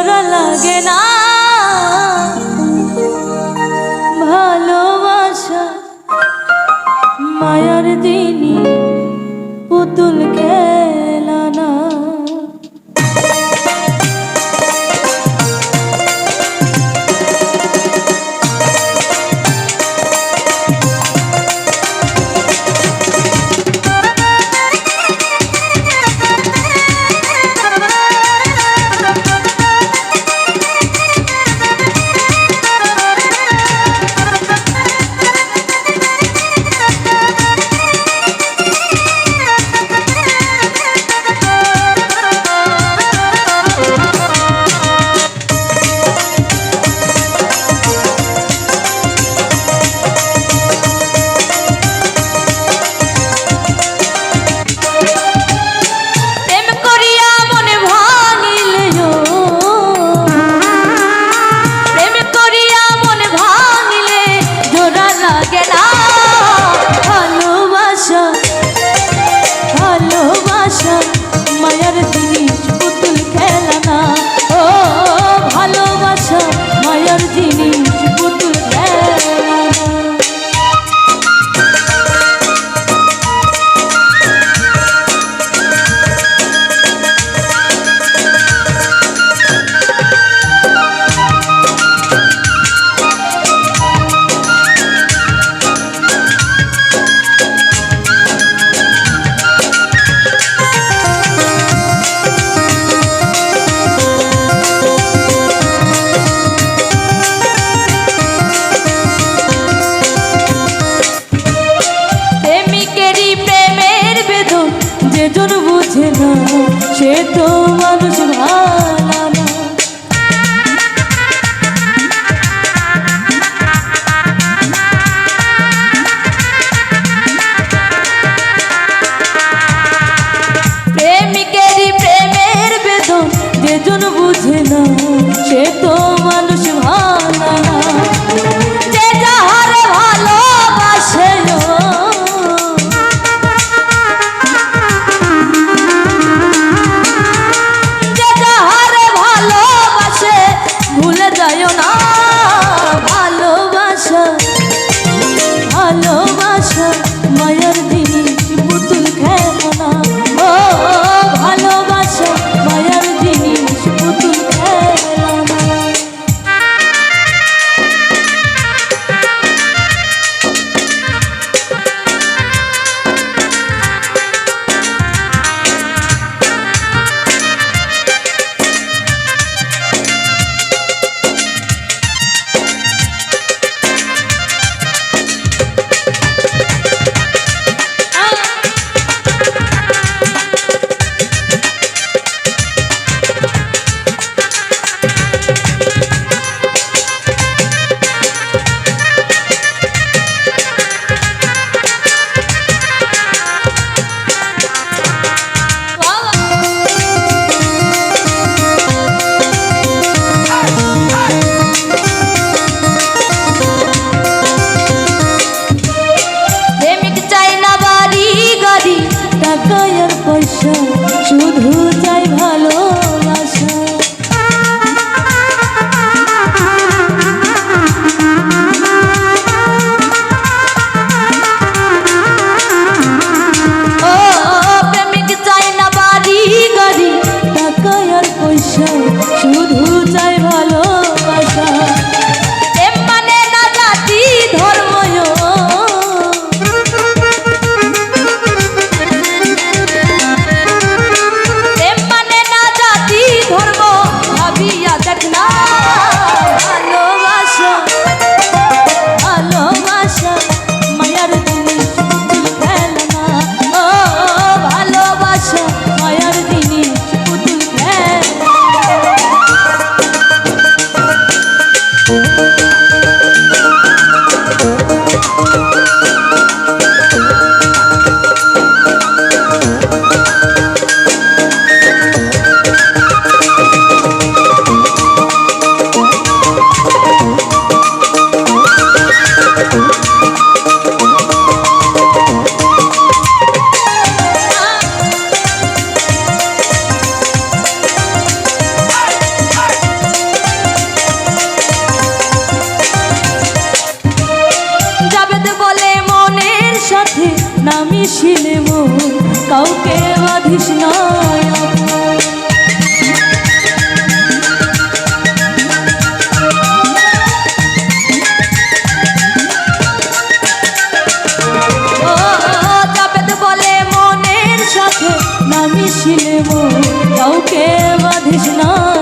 জোড়া লাগে না। ভালোবাসা মায়ার দিনই পুতুল খেলা। যেজন জাবেদ বলে মনের সাথে না কাউকে বাঁধিস না।